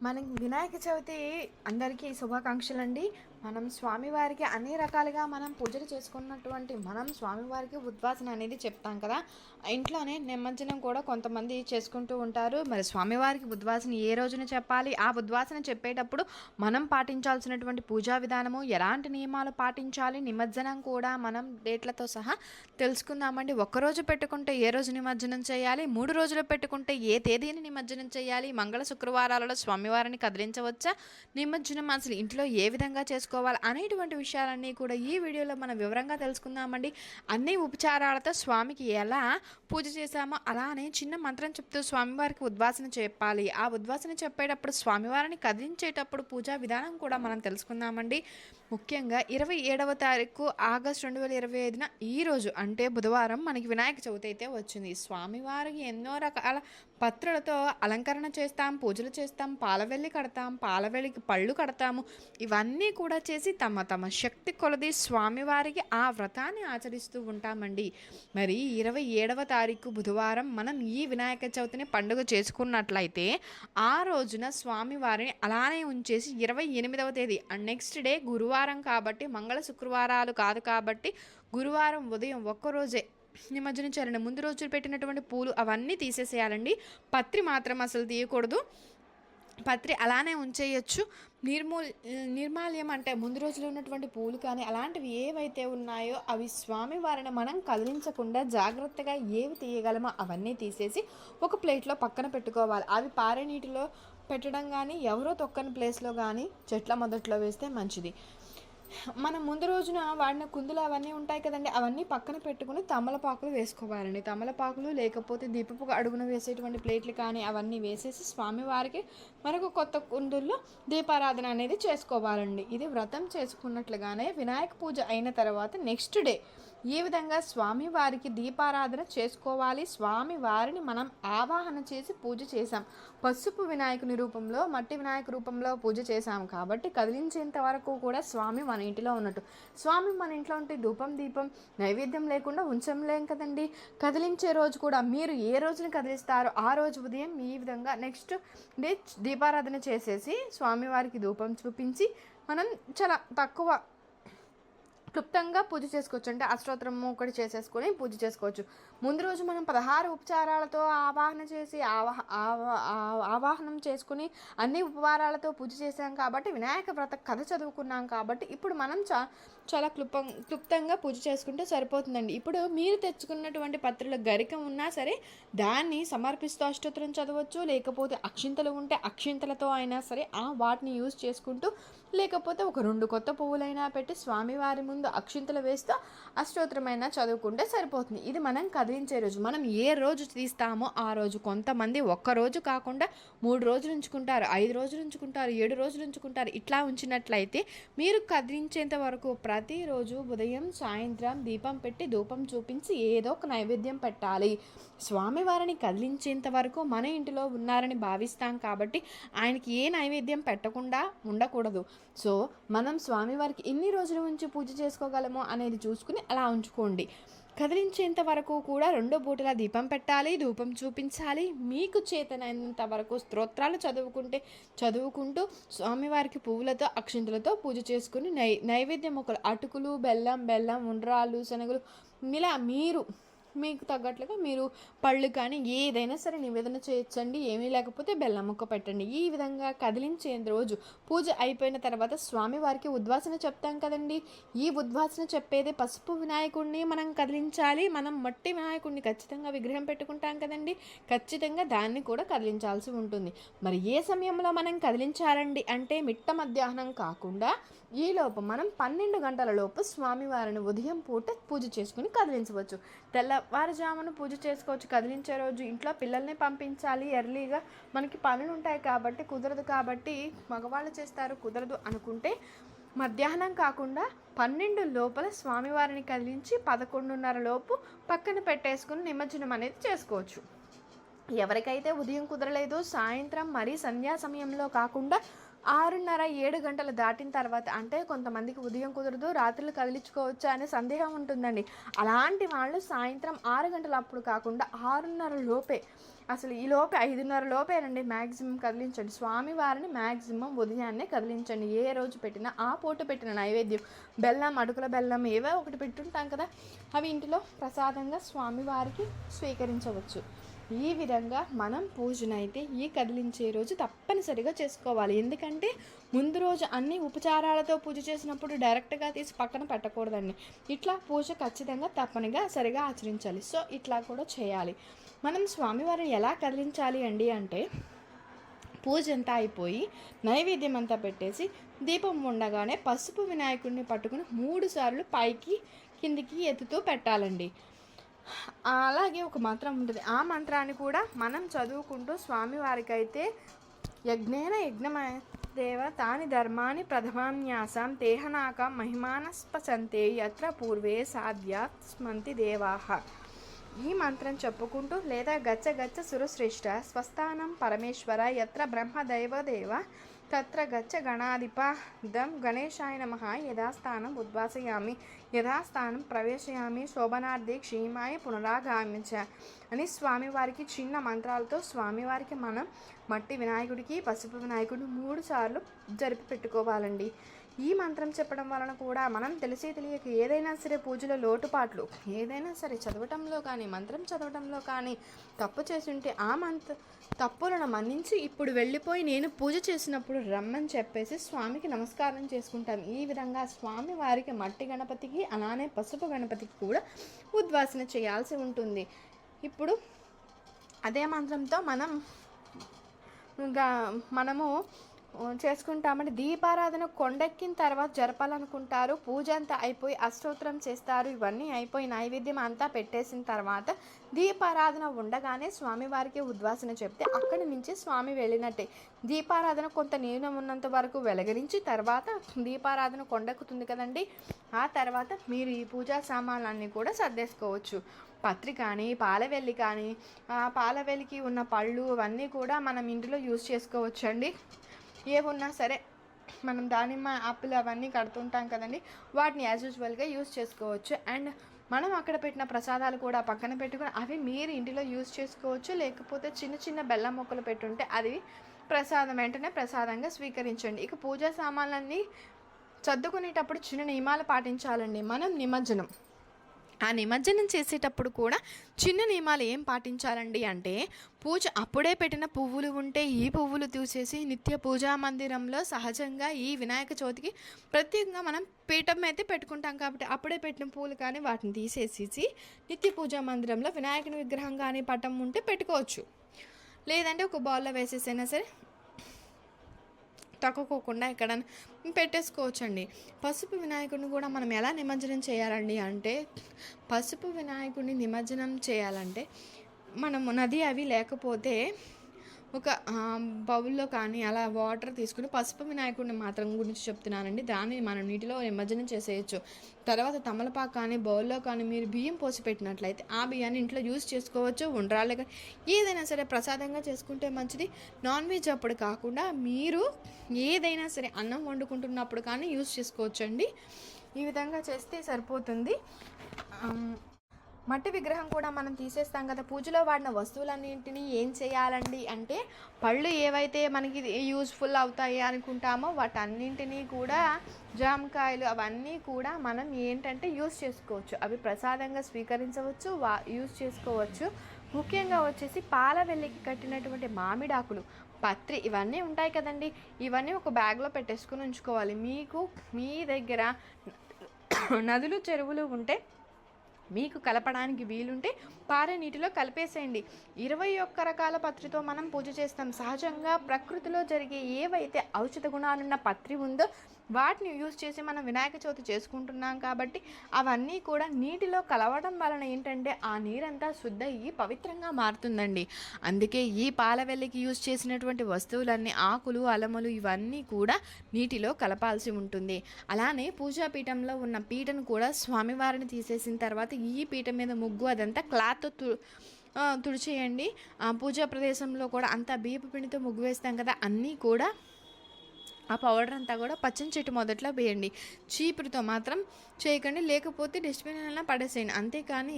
మనకి వినాయక చవితి అందరికీ శుభాకాంక్షలు అండి మనం స్వామివారికి అన్ని రకాలుగా మనం పూజలు చేసుకున్నటువంటి మనం స్వామివారికి ఉద్వాసన అనేది చెప్తాం కదా. ఇంట్లోనే నిమజ్జనం కూడా కొంతమంది చేసుకుంటూ ఉంటారు. మరి స్వామివారికి ఉద్వాసన ఏ రోజున చెప్పాలి? ఆ ఉద్వాసన చెప్పేటప్పుడు మనం పాటించాల్సినటువంటి పూజా విధానము ఎలాంటి నియమాలు పాటించాలి? నిమజ్జనం కూడా మనం డేట్లతో సహా తెలుసుకుందామండి. ఒక్కరోజు పెట్టుకుంటే ఏ రోజు నిమజ్జనం చేయాలి? మూడు రోజులు పెట్టుకుంటే ఏ తేదీని నిమజ్జనం చేయాలి? మంగళ శుక్రవారాలలో స్వామివారిని కదిలించవచ్చా? నిమజ్జనం అసలు ఇంట్లో ఏ విధంగా చేసుకోవాలి అనేటువంటి విషయాలన్నీ కూడా ఈ వీడియోలో మనం వివరంగా తెలుసుకుందామండి. అన్ని ఉపచారాలతో స్వామికి ఎలా పూజ చేశామో అలానే చిన్న మంత్రం చెప్తూ స్వామివారికి ఉద్వాసన చెప్పాలి. ఆ ఉద్వాసన చెప్పేటప్పుడు స్వామివారిని కదిలించేటప్పుడు పూజా విధానం కూడా మనం తెలుసుకుందామండి. ముఖ్యంగా ఇరవై ఏడవ తారీఖు ఆగస్ట్ రెండు వేల ఇరవై ఐదున ఈ రోజు అంటే బుధవారం మనకి వినాయక చవితి అయితే వచ్చింది. స్వామివారికి ఎన్నో రకాల పత్రులతో అలంకరణ చేస్తాం పూజలు చేస్తాం పాలవెల్లి కడతాం పాలవెల్లికి పళ్ళు కడతాము. ఇవన్నీ కూడా చేసి తమ తమ శక్తి కొలది స్వామివారికి ఆ వ్రతాన్ని ఆచరిస్తూ ఉంటామండి. మరి ఇరవై ఏడవ తారీఖు బుధవారం మనం ఈ వినాయక చవితిని పండుగ చేసుకున్నట్లయితే ఆ రోజున స్వామివారిని అలానే ఉంచేసి ఇరవై ఎనిమిదవ తేదీ అండ్ నెక్స్ట్ డే గురువారం కాబట్టి మంగళ శుక్రవారాలు కాదు కాబట్టి గురువారం ఉదయం ఒక్కరోజే నిమజ్జనం చేయాలండి ముందు రోజు పెట్టినటువంటి పూలు అవన్నీ తీసేసేయాలండి. పత్రి మాత్రం అసలు తీయకూడదు. పత్రి అలానే ఉంచేయచ్చు. నిర్మూల్ నిర్మాల్యం అంటే ముందు రోజులు ఉన్నటువంటి పూలు కానీ అలాంటివి ఏవైతే ఉన్నాయో అవి స్వామివారిని మనం కదిలించకుండా జాగ్రత్తగా ఏవి తీయగలమో అవన్నీ తీసేసి ఒక ప్లేట్లో పక్కన పెట్టుకోవాలి. అవి పారే నీటిలో పెట్టడం కానీ ఎవరో తొక్కని ప్లేస్లో కానీ చెట్ల మొదట్లో వేస్తే మంచిది. మనం ముందు రోజున వాడిన కుందులు అవన్నీ ఉంటాయి కదండి అవన్నీ పక్కన పెట్టుకుని తమలపాకులు వేసుకోవాలండి. తమలపాకులు లేకపోతే దీపపు అడుగున వేసేటువంటి ప్లేట్లు కానీ అవన్నీ వేసేసి స్వామివారికి మరొక కొత్త కుందుల్లో దీపారాధన అనేది చేసుకోవాలండి. ఇది వ్రతం చేసుకున్నట్లుగానే వినాయక పూజ అయిన తర్వాత నెక్స్ట్ డే ఈ విధంగా స్వామివారికి దీపారాధన చేసుకోవాలి? స్వామి వారిని మనం ఆవాహన చేసి పూజ చేశాం. పసుపు వినాయకుని రూపంలో మట్టి వినాయక రూపంలో పూజ చేశాం కాబట్టి కదిలించేంత వరకు కూడా స్వామి మన ఇంటిలో ఉన్నట్టు. స్వామి మన ఇంట్లో ఉంటే ధూపం దీపం నైవేద్యం లేకుండా ఉంచంలేం కదండి? కదిలించే రోజు కూడా మీరు ఏ రోజున కదిలిస్తారో ఆ రోజు ఉదయం ఈ విధంగా నెక్స్ట్ డే దీపారాధన చేసేసి స్వామివారికి ధూపం చూపించి మనం చాలా తక్కువ క్లుప్తంగా పూజ చేసుకోవచ్చు. అంటే అష్టోత్తరము ఒకటి చేసేసుకొని పూజ చేసుకోవచ్చు. ముందు రోజు మనం పదహారు ఉపచారాలతో ఆవాహన చేసి ఆవాహ ఆవాహనం చేసుకుని అన్ని ఉపవారాలతో పూజ చేసాం కాబట్టి వినాయక వ్రత కథ చదువుకున్నాం కాబట్టి ఇప్పుడు మనం చా చాలా క్లుప్తం క్లుప్తంగా పూజ చేసుకుంటే సరిపోతుందండి. ఇప్పుడు మీరు తెచ్చుకున్నటువంటి పత్రుల గరికం ఉన్నా సరే దాన్ని సమర్పిస్తూ అష్టోత్తరం చదవచ్చు లేకపోతే అక్షింతలు ఉంటే అక్షింతలతో అయినా సరే ఆ వాటిని యూజ్ చేసుకుంటూ లేకపోతే ఒక రెండు కొత్త పువ్వులైనా పెట్టి స్వామివారి ముందు అక్షింతలు వేస్తూ అష్టోత్తరమైనా చదువుకుంటే సరిపోతుంది. ఇది మనం కదిలించే రోజు. మనం ఏ రోజు తీస్తామో ఆ రోజు. కొంతమంది ఒక్క రోజు కాకుండా మూడు రోజులు ఉంచుకుంటారు ఐదు రోజులు ఉంచుకుంటారు ఏడు రోజులు ఉంచుకుంటారు. ఇట్లా ఉంచినట్లయితే మీరు కదిలించేంత వరకు ప్రతిరోజు ఉదయం సాయంత్రం దీపం పెట్టి ధూపం చూపించి ఏదో ఒక నైవేద్యం పెట్టాలి. స్వామివారిని కదిలించేంత వరకు మన ఇంటిలో ఉన్నారని భావిస్తాం కాబట్టి ఆయనకి ఏ నైవేద్యం పెట్టకుండా ఉండకూడదు. సో మనం స్వామివారికి ఎన్ని రోజుల నుంచి పూజ చేసుకోగలమో అనేది చూసుకుని అలా ఉంచుకోండి. కదిలించేంత వరకు కూడా రెండో పూటలా దీపం పెట్టాలి ధూపం చూపించాలి. మీకు చేతనైనంత వరకు స్తోత్రాలు చదువుకుంటే చదువుకుంటూ స్వామివారికి పువ్వులతో అక్షింతలతో పూజ చేసుకుని నై నైవేద్యం ఒకరు అటుకులు బెల్లం బెల్లం ఉండ్రాళ్ళు శనగలు ఇలా మీరు మీకు తగ్గట్లుగా మీరు పళ్ళు కానీ ఏదైనా సరే నివేదన చేయొచ్చండి. ఏమీ లేకపోతే బెల్లం ముక్క పెట్టండి. ఈ విధంగా కదిలించే రోజు పూజ అయిపోయిన తర్వాత స్వామివారికి ఉద్వాసన చెప్తాం కదండి. ఈ ఉద్వాసన చెప్పేదే పసుపు వినాయకుడిని మనం కదిలించాలి. మనం మట్టి వినాయకుడిని ఖచ్చితంగా విగ్రహం పెట్టుకుంటాం కదండి. ఖచ్చితంగా దాన్ని కూడా కదిలించాల్సి ఉంటుంది. మరి ఏ సమయంలో మనం కదిలించాలండి అంటే మిట్ట మధ్యాహ్నం కాకుండా ఈ మనం పన్నెండు గంటల లోపు స్వామివారిని ఉదయం పూట పూజ చేసుకుని కదిలించవచ్చు. తెల్లవారుజామున పూజ చేసుకోవచ్చు. కదిలించే రోజు ఇంట్లో పిల్లల్ని పంపించాలి. ఎర్లీగా మనకి పనులు ఉంటాయి కాబట్టి కుదరదు కాబట్టి మగవాళ్ళు చేస్తారు. కుదరదు అనుకుంటే మధ్యాహ్నం కాకుండా పన్నెండు లోపల స్వామివారిని కదిలించి పదకొండున్నర లోపు పక్కన పెట్టేసుకుని నిమజ్జనం అనేది చేసుకోవచ్చు. ఎవరికైతే ఉదయం కుదరలేదు సాయంత్రం మరీ సంధ్యా సమయంలో కాకుండా ఆరున్నర ఏడు గంటలు దాటిన తర్వాత అంటే కొంతమందికి ఉదయం కుదరదు రాత్రులు కదిలించుకోవచ్చు అనే సందేహం ఉంటుందండి. అలాంటి వాళ్ళు సాయంత్రం ఆరు గంటల అప్పుడు కాకుండా ఆరున్నర లోపే అసలు ఈ లోపే ఐదున్నర లోపేనండి మ్యాక్సిమం కదిలించండి. స్వామివారిని మ్యాక్సిమం ఉదయాన్నే కదిలించండి. ఏ రోజు పెట్టినా ఆ పూట పెట్టిన నైవేద్యం బెల్లం అటుకుల బెల్లం ఏవో ఒకటి పెట్టుంటాం కదా అవి ఇంటిలో ప్రసాదంగా స్వామివారికి స్వీకరించవచ్చు. ఈ విధంగా మనం పూజనైతే ఈ కదిలించే రోజు తప్పనిసరిగా చేసుకోవాలి. ఎందుకంటే ముందు రోజు అన్ని ఉపచారాలతో పూజ చేసినప్పుడు డైరెక్ట్గా తీసి పక్కన పెట్టకూడదండి. ఇట్లా పూజ ఖచ్చితంగా తప్పనిగా సరిగా ఆచరించాలి. సో ఇట్లా కూడా చేయాలి. మనం స్వామివారిని ఎలా కదిలించాలి అండి అంటే పూజ అంతా అయిపోయి నైవేద్యం అంతా పెట్టేసి దీపం ఉండగానే పసుపు వినాయకుడిని పట్టుకుని మూడు సార్లు పైకి కిందికి ఎత్తుతూ పెట్టాలండి. అలాగే ఒక మంత్రం ఉంటుంది. ఆ మంత్రాన్ని కూడా మనం చదువుకుంటూ స్వామివారికి అయితే యజ్ఞేన యజ్ఞమయ దేవ తాని ధర్మాన్ని ప్రథమాన్యాసం తేహనాక మహిమానస్పచంతే ఎత్ర పూర్వే సాధ్యాత్ స్మంతి దేవాహ ఈ మంత్రం చెప్పుకుంటూ లేదా గచ్చ గచ్చ స్వస్థానం పరమేశ్వర యంత బ్రహ్మ దైవదేవ తత్ర గచ్చ గణాధిప దం గణేశాయ నమ యథాస్థానం ఉద్వాసయామి యథాస్థానం ప్రవేశయామి శోభనార్థి క్షీమాయ పునరాగామి చ అని స్వామివారికి చిన్న మంత్రాలతో స్వామివారికి మనం మట్టి వినాయకుడికి పసుపు వినాయకుడిని మూడు సార్లు జరిపి పెట్టుకోవాలండి. ఈ మంత్రం చెప్పడం వలన కూడా మనం తెలిసి తెలియక ఏదైనా సరే పూజలో లోటుపాట్లు ఏదైనా సరే చదవటంలో కానీ మంత్రం చదవటంలో కానీ తప్పు చేసుంటే ఆ మంత్ర తప్పులను మన్నించి ఇప్పుడు వెళ్ళిపోయి నేను పూజ చేసినప్పుడు రమ్మని చెప్పేసి స్వామికి నమస్కారం చేసుకుంటాం. ఈ విధంగా స్వామి వారికి మట్టి గణపతికి అలానే పసుపు గణపతికి కూడా ఉద్వాసన చేయాల్సి ఉంటుంది. ఇప్పుడు అదే మంత్రంతో మనం ఇంకా మనము చేసుకుంటామంటే దీపారాధన కొండెక్కిన తర్వాత జరపాలనుకుంటారు. పూజ అంతా అయిపోయి అష్టోత్తరం చేస్తారు. ఇవన్నీ అయిపోయి నైవేద్యం అంతా పెట్టేసిన తర్వాత దీపారాధన ఉండగానే స్వామివారికి ఉద్వాసన చెప్తే అక్కడి నుంచి స్వామి వెళ్ళినట్టే. దీపారాధన కొంత నీలం ఉన్నంత వరకు వెలగరించి తర్వాత దీపారాధన కొండెక్కుతుంది కదండి. ఆ తర్వాత మీరు ఈ పూజా సామాన్లన్నీ కూడా సర్దేసుకోవచ్చు. పత్రి కానీ పాలవెల్లి కానీ పాలవెల్లికి ఉన్న పళ్ళు అవన్నీ కూడా మనం ఇంటిలో యూజ్ చేసుకోవచ్చు అండి ఏమున్నా సరే మనం దానిమ్మ యాపిల్ అవన్నీ కడుతుంటాం కదండి. వాటిని యాజ్ యూజువల్గా యూజ్ చేసుకోవచ్చు. అండ్ మనం అక్కడ పెట్టిన ప్రసాదాలు కూడా పక్కన పెట్టుకుని అవి మీరు ఇంటిలో యూజ్ చేసుకోవచ్చు. లేకపోతే చిన్న చిన్న బెల్లం మొక్కలు పెట్టుంటే అది ప్రసాదం వెంటనే ప్రసాదంగా స్వీకరించండి. ఇక పూజా సామాన్లన్నీ సర్దుకునేటప్పుడు చిన్న నియమాలు పాటించాలండి. మనం నిమజ్జనం. ఆ నిమజ్జనం చేసేటప్పుడు కూడా చిన్న నియమాలు ఏం పాటించాలండి అంటే పూజ అప్పుడే పెట్టిన పువ్వులు ఉంటే ఈ పువ్వులు తీసేసి నిత్య పూజా మందిరంలో సహజంగా ఈ వినాయక చవితికి ప్రత్యేకంగా మనం పీఠం అయితే పెట్టుకుంటాం కాబట్టి అప్పుడే పెట్టిన పువ్వులు కానీ వాటిని తీసేసి నిత్య పూజా మందిరంలో వినాయకుని విగ్రహం కానీ పటం ఉంటే పెట్టుకోవచ్చు. లేదంటే ఒక బౌల్లో వేసేసైనా సరే తక్కువకోకుండా ఎక్కడ పెట్టేసుకోవచ్చండి. పసుపు వినాయకుడిని కూడా మనం ఎలా నిమజ్జనం చేయాలండి అంటే పసుపు వినాయకుడిని నిమజ్జనం చేయాలంటే మనము నది అవి లేకపోతే ఒక బౌల్లో కానీ అలా వాటర్ తీసుకుని పసుపు వినాయకుడిని మాత్రం గురించి చెప్తున్నానండి. దాన్ని మనం నీటిలో నిమజ్జనం చేసేయచ్చు. తర్వాత తమలపాకు కానీ బౌల్లో కానీ మీరు బియ్యం పోసి పెట్టినట్లయితే ఆ బియ్యాన్ని ఇంట్లో యూజ్ చేసుకోవచ్చు ఉండ్రాలే కానీ ఏదైనా సరే ప్రసాదంగా చేసుకుంటే మంచిది. నాన్ వెజ్ అప్పుడు కాకుండా మీరు ఏదైనా సరే అన్నం వండుకుంటున్నప్పుడు కానీ యూస్ చేసుకోవచ్చండి. ఈ విధంగా చేస్తే సరిపోతుంది. మట్టి విగ్రహం కూడా మనం తీసేస్తాం కదా. పూజలో వాడిన వస్తువులన్నింటినీ ఏం చేయాలండి అంటే పళ్ళు ఏవైతే మనకి యూజ్ఫుల్ అవుతాయి అనుకుంటామో వాటన్నింటినీ కూడా జామకాయలు అవన్నీ కూడా మనం ఏంటంటే యూస్ చేసుకోవచ్చు. అవి ప్రసాదంగా స్వీకరించవచ్చు వా యూజ్ చేసుకోవచ్చు. ముఖ్యంగా వచ్చేసి పాల వెల్లికి కట్టినటువంటి మామిడాకులు పత్రి ఇవన్నీ ఉంటాయి కదండి. ఇవన్నీ ఒక బ్యాగ్లో పెట్టేసుకుని ఉంచుకోవాలి. మీకు మీ దగ్గర నదులు చెరువులు ఉంటే మీకు కలపడానికి వీలుంటే పారే నీటిలో కలిపేసేయండి. ఇరవై ఒక్క రకాల పత్రితో మనం పూజ చేస్తాం. సహజంగా ప్రకృతిలో జరిగే ఏవైతే ఔషధ గుణాలున్న పత్రి ఉందో వాటిని యూజ్ చేసి మనం వినాయక చవితి చేసుకుంటున్నాం కాబట్టి అవన్నీ కూడా నీటిలో కలవడం వలన ఏంటంటే ఆ నీరంతా శుద్ధ అయ్యి పవిత్రంగా మారుతుందండి. అందుకే ఈ పాలవెల్లికి యూజ్ చేసినటువంటి వస్తువులన్నీ ఆకులు అలములు ఇవన్నీ కూడా నీటిలో కలపాల్సి ఉంటుంది. అలానే పూజాపీఠంలో ఉన్న పీటను కూడా స్వామివారిని తీసేసిన తర్వాత ఈ పీఠ మీద ముగ్గు అదంతా క్లాత్ తు తుడిచేయండి. పూజా ప్రదేశంలో కూడా అంతా బియ్యపు పిండితో ముగ్గు వేస్తాం కదా అన్నీ కూడా ఆ పౌడర్ అంతా కూడా పచ్చని చెట్టు మొదట్లో వేయండి. చీపురుతో మాత్రం చేయకండి. లేకపోతే డస్ట్బిన్ అయినా పడేసేయండి. అంతేకాని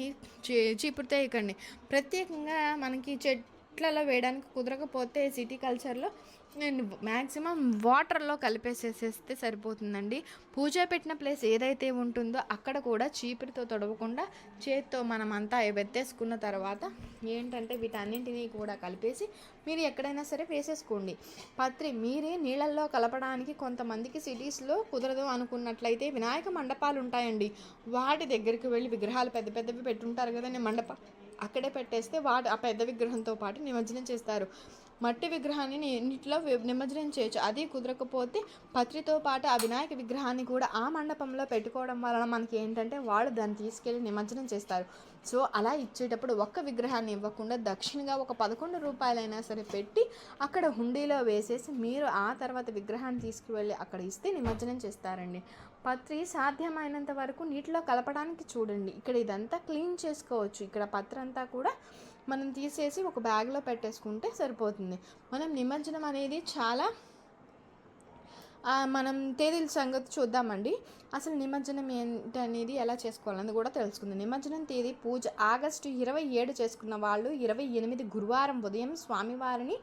చీపురుతో వేయకండి. ప్రత్యేకంగా మనకి చెట్ నీటిలలో వేయడానికి కుదరకపోతే సిటీ కల్చర్లో నేను మ్యాక్సిమం వాటర్లో కలిపేసేసేస్తే సరిపోతుందండి. పూజ పెట్టిన ప్లేస్ ఏదైతే ఉంటుందో అక్కడ కూడా చీపురితో తొడవకుండా చేత్తో మనమంతా అంతా వెత్తేసుకున్న తర్వాత ఏంటంటే వీటన్నింటినీ కూడా కలిపేసి మీరు ఎక్కడైనా సరే వేసేసుకోండి. పత్రి మీరే నీళ్ళల్లో కలపడానికి కొంతమందికి సిటీస్లో కుదరదు అనుకున్నట్లయితే వినాయక మండపాలు ఉంటాయండి వాటి దగ్గరికి వెళ్ళి విగ్రహాలు పెద్ద పెద్దవి పెట్టుంటారు కదండి మండప అక్కడే పెట్టేస్తే వాటి ఆ పెద్ద విగ్రహంతో పాటు నిమజ్జనం చేస్తారు. మట్టి విగ్రహాన్ని నీటిలో నిమజ్జనం చేయొచ్చు. అది కుదరకపోతే పత్రితో పాటు ఆ వినాయక విగ్రహాన్ని కూడా ఆ మండపంలో పెట్టుకోవడం వలన మనకి ఏంటంటే వాళ్ళు దాన్ని తీసుకెళ్ళి నిమజ్జనం చేస్తారు. సో అలా ఇచ్చేటప్పుడు ఒక్క విగ్రహాన్ని ఇవ్వకుండా దక్షిణగా ఒక పదకొండు రూపాయలైనా సరే పెట్టి అక్కడ హుండీలో వేసేసి మీరు ఆ తర్వాత విగ్రహాన్ని తీసుకువెళ్ళి అక్కడ ఇస్తే నిమజ్జనం చేస్తారండి. పత్రి సాధ్యమైనంత వరకు నీటిలో కలపడానికి చూడండి. ఇక్కడ ఇదంతా క్లీన్ చేసుకోవచ్చు. ఇక్కడ పత్రి అంతా కూడా మనం తీసేసి ఒక బ్యాగ్లో పెట్టేసుకుంటే సరిపోతుంది. మనం నిమజ్జనం అనేది చాలా మనం తేదీల సంగతి చూద్దామండి. అసలు నిమజ్జనం ఏంటనేది ఎలా చేసుకోవాలని కూడా తెలుసుకుంది. నిమజ్జనం తేదీ పూజ ఆగస్టు ఇరవై ఏడు చేసుకున్న వాళ్ళు ఇరవై ఎనిమిది గురువారం ఉదయం స్వామివారిని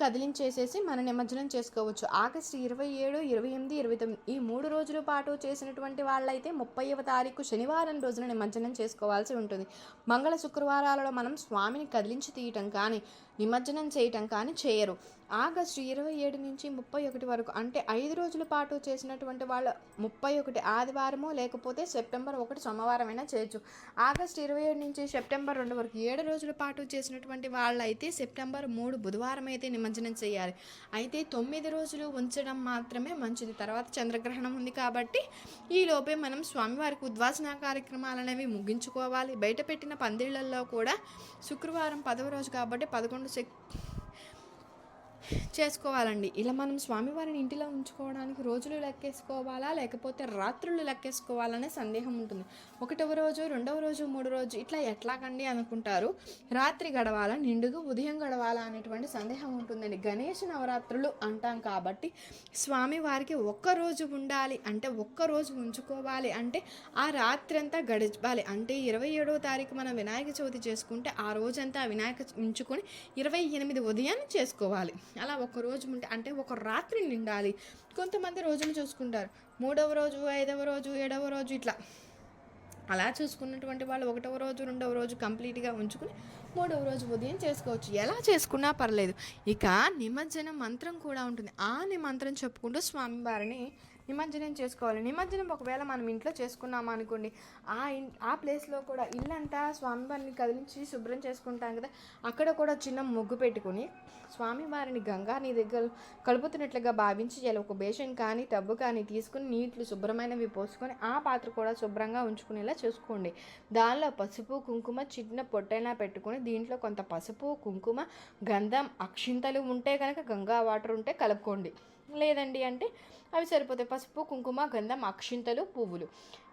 కదిలించేసేసి మన నిమజ్జనం చేసుకోవచ్చు. ఆగస్టు ఇరవై ఏడు ఇరవై ఎనిమిది ఇరవై తొమ్మిది ఈ మూడు రోజుల పాటు చేసినటువంటి వాళ్ళైతే ముప్పైవ తారీఖు శనివారం రోజున నిమజ్జనం చేసుకోవాల్సి ఉంటుంది. మంగళ శుక్రవారాలలో మనం స్వామిని కదిలించి తీయటం కానీ నిమజ్జనం చేయటం కానీ చేయరు. ఆగస్టు ఇరవై ఏడు నుంచి ముప్పై ఒకటి వరకు అంటే ఐదు రోజుల పాటు చేసినటువంటి వాళ్ళు ముప్పై ఒకటి ఆదివారము లేకపోతే సెప్టెంబర్ ఒకటి సోమవారం అయినా చేయొచ్చు. ఆగస్టు ఇరవై ఏడు నుంచి సెప్టెంబర్ రెండు వరకు ఏడు రోజుల పాటు చేసినటువంటి వాళ్ళైతే సెప్టెంబర్ మూడు బుధవారం అయితే నిమజ్జనం చేయాలి. అయితే తొమ్మిది రోజులు ఉంచడం మాత్రమే మంచిది. తర్వాత చంద్రగ్రహణం ఉంది కాబట్టి ఈ లోపే మనం స్వామివారికి ఉద్వాసన కార్యక్రమాలు అనేవి ముగించుకోవాలి. బయట పెట్టిన పందిళ్ళల్లో కూడా శుక్రవారం పదవ రోజు కాబట్టి పదకొండు 那些 చేసుకోవాలండి. ఇలా మనం స్వామివారిని ఇంటిలో ఉంచుకోవడానికి రోజులు లెక్కేసుకోవాలా? లేకపోతే రాత్రులు లెక్కేసుకోవాలనే సందేహం ఉంటుంది. ఒకటవ రోజు రెండవ రోజు మూడో రోజు ఇట్లా ఎట్లాగండి అనుకుంటారు? రాత్రి గడవాలా? నిండుగా ఉదయం గడవాలా? అనేటువంటి సందేహం ఉంటుందండి. గణేష్ నవరాత్రులు అంటాం కాబట్టి స్వామివారికి ఒక్క రోజు ఉండాలి అంటే ఒక్క రోజు ఉంచుకోవాలి అంటే ఆ రాత్రి అంతా గడపాలి అంటే ఇరవై ఏడవ తారీఖు మనం వినాయక చవితి చేసుకుంటే ఆ రోజంతా ఆ వినాయక ఉంచుకొని ఇరవై ఎనిమిది ఉదయాన్ని చేసుకోవాలి. అలా ఒక రోజు ఉంటే అంటే ఒక రాత్రి నిండాలి. కొంతమంది రోజులు చూసుకుంటారు. మూడవ రోజు ఐదవ రోజు ఏడవ రోజు ఇట్లా. అలా చూసుకున్నటువంటి వాళ్ళు ఒకటవ రోజు రెండవ రోజు కంప్లీట్గా ఉంచుకుని మూడవ రోజు ఉదయం చేసుకోవచ్చు. ఎలా చేసుకున్నా పర్లేదు. ఇక నిమజ్జనం మంత్రం కూడా ఉంటుంది. ఆ మంత్రం చెప్పుకుంటూ స్వామివారిని నిమజ్జనం చేసుకోవాలి. నిమజ్జనం ఒకవేళ మనం ఇంట్లో చేసుకున్నాం అనుకోండి ఆ ఇన్ ఆ ప్లేస్లో కూడా ఇల్లంతా స్వామివారిని కదిలించి శుభ్రం చేసుకుంటాం కదా అక్కడ కూడా చిన్న ముగ్గు పెట్టుకుని స్వామివారిని గంగా నీ దగ్గర కలుపుతున్నట్లుగా భావించి ఇలా ఒక బేషన్ కానీ టబ్బు కానీ తీసుకుని నీట్లు శుభ్రమైనవి పోసుకొని ఆ పాత్ర కూడా శుభ్రంగా ఉంచుకునేలా చూసుకోండి. దానిలో పసుపు కుంకుమ చిన్న పొట్టైనా పెట్టుకొని దీంట్లో కొంత పసుపు కుంకుమ గంధం అక్షింతలు ఉంటే కనుక గంగా వాటర్ ఉంటే కలుపుకోండి. లేదండి అంటే అవి సరిపోతాయి. పసుపు కుంకుమ గంధం అక్షింతలు పువ్వులు.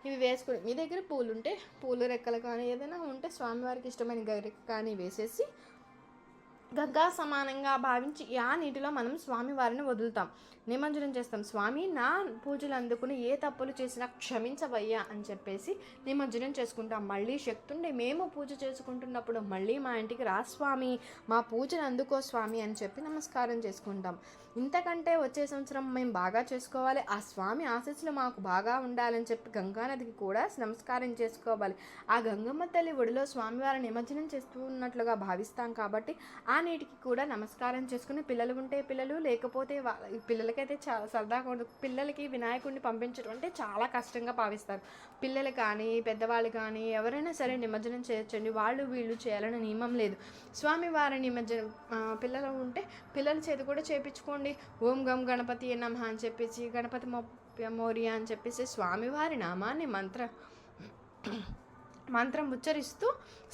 ఇవి వేసుకుని మీ దగ్గర పూలు ఉంటే పూల రెక్కలు కానీ ఏదైనా ఉంటే స్వామివారికి ఇష్టమైన గరి కానీ వేసేసి గంగా సమానంగా భావించి ఆ నీటిలో మనం స్వామివారిని వదులుతాం. నిమజ్జనం చేస్తాం. స్వామి నా పూజలు అందుకుని ఏ తప్పులు చేసినా క్షమించవయ్యా అని చెప్పేసి నిమజ్జనం చేసుకుంటాం. మళ్ళీ శక్తుండే మేము పూజ చేసుకుంటున్నప్పుడు మళ్ళీ మా ఇంటికి రా స్వామి మా పూజలు అందుకో స్వామి అని చెప్పి నమస్కారం చేసుకుంటాం. ఇంతకంటే వచ్చే సంవత్సరం మేము బాగా చేసుకోవాలి. ఆ స్వామి ఆశీస్సులు మాకు బాగా ఉండాలని చెప్పి గంగానదికి కూడా నమస్కారం చేసుకోవాలి. ఆ గంగమ్మ తల్లి ఒడిలో స్వామివారిని నిమజ్జనం చేస్తూ ఉన్నట్లుగా భావిస్తాం కాబట్టి ఆ నీటికి కూడా నమస్కారం చేసుకుని పిల్లలు ఉంటే పిల్లలు లేకపోతే పిల్లలకైతే చాలా సరదాగా ఉండదు పిల్లలకి వినాయకుడిని పంపించడం అంటే చాలా కష్టంగా భావిస్తారు. పిల్లలు కానీ పెద్దవాళ్ళు కానీ ఎవరైనా సరే నిమజ్జనం చేయొచ్చండి. వాళ్ళు వీళ్ళు చేయాలని నియమం లేదు. స్వామివారి నిమజ్జనం పిల్లలు ఉంటే పిల్లల చేతి కూడా చేపించుకోండి. ఓం గం గణపతి నమః అని చెప్పేసి గణపతి మొప్ప మోరియా అని చెప్పేసి స్వామివారి నామాన్ని మంత్ర మంత్రం ఉచ్చరిస్తూ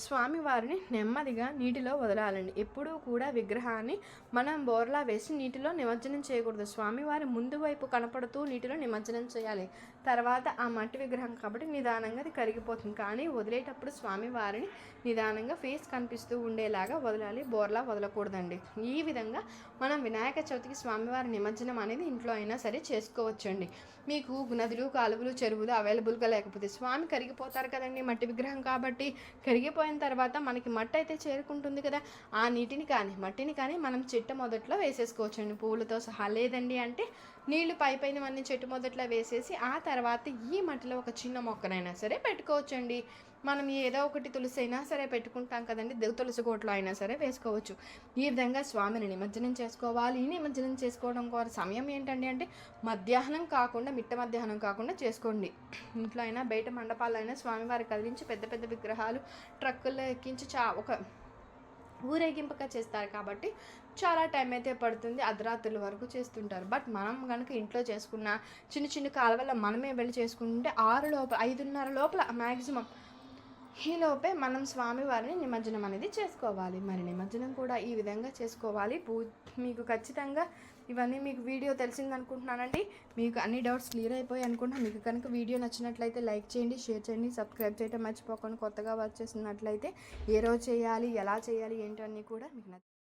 స్వామివారిని నెమ్మదిగా నీటిలో వదలాలండి. ఎప్పుడూ కూడా విగ్రహాన్ని మనం బోర్లా వేసి నీటిలో నిమజ్జనం చేయకూడదు. స్వామివారి ముందు వైపు కనపడుతూ నీటిలో నిమజ్జనం చేయాలి. తర్వాత ఆ మట్టి విగ్రహం కాబట్టి నిదానంగా అది కరిగిపోతుంది. కానీ వదిలేటప్పుడు స్వామివారిని నిదానంగా ఫేస్ కనిపిస్తూ ఉండేలాగా వదలాలి. బోర్లా వదలకూడదండి. ఈ విధంగా మనం వినాయక చవితికి స్వామివారి నిమజ్జనం అనేది ఇంట్లో అయినా సరే చేసుకోవచ్చండి. మీకు నదులు కాలువలు చెరువులు అవైలబుల్గా లేకపోతే స్వామి కరిగిపోతారు కదండి మట్టి విగ్రహం కాబట్టి. కరిగిపోయిన తర్వాత మనకి మట్టి అయితే చేరుకుంటుంది కదా. ఆ నీటిని కానీ మట్టిని కానీ మనం చెట్టు మొదట్లో వేసేసుకోవచ్చండి. పువ్వులతో సహా లేదండి అంటే నీళ్ళు పై పైనవన్నీ చెట్టు మొదట్లో వేసేసి ఆ తర్వాత ఈ మట్టిలో ఒక చిన్న మొక్కనైనా సరే పెట్టుకోవచ్చండి. మనం ఏదో ఒకటి తులసి అయినా సరే పెట్టుకుంటాం కదండి. తులసి కోట్లో అయినా సరే వేసుకోవచ్చు. ఈ విధంగా స్వామిని నిమజ్జనం చేసుకోవాలి. నిమజ్జనం చేసుకోవడం కోసం సమయం ఏంటండి అంటే మధ్యాహ్నం కాకుండా మిట్ట మధ్యాహ్నం కాకుండా చేసుకోండి. ఇంట్లో అయినా బయట మండపాలు అయినా స్వామివారి కదిలించి పెద్ద పెద్ద విగ్రహాలు ట్రక్కుల్లో ఎక్కించి చా ఒక ఊరేగింపుగా చేస్తారు కాబట్టి చాలా టైం అయితే పడుతుంది. అర్ధరాత్రుల వరకు చేస్తుంటారు. బట్ మనం కనుక ఇంట్లో చేసుకున్న చిన్న చిన్న కాలువల మనమే వెళ్ళి చేసుకుంటే ఆరు లోపల ఐదున్నర లోపల మ్యాక్సిమం ఈ లోపే మనం స్వామివారిని నిమజ్జనం అనేది చేసుకోవాలి. మరి నిమజ్జనం కూడా ఈ విధంగా చేసుకోవాలి. పూ మీకు ఖచ్చితంగా ఇవన్నీ మీకు వీడియో తెలిసింది అనుకుంటున్నానండి. మీకు అన్ని డౌట్స్ క్లియర్ అయిపోయి అనుకుంటున్నాను మీకు కనుక వీడియో నచ్చినట్లయితే లైక్ చేయండి షేర్ చేయండి సబ్స్క్రైబ్ చేయడం మర్చిపోకుండా కొత్తగా వర్క్ చేస్తున్నట్లయితే ఏ రోజు చేయాలి ఎలా చేయాలి ఏంటన్నీ కూడా మీకు నచ్చ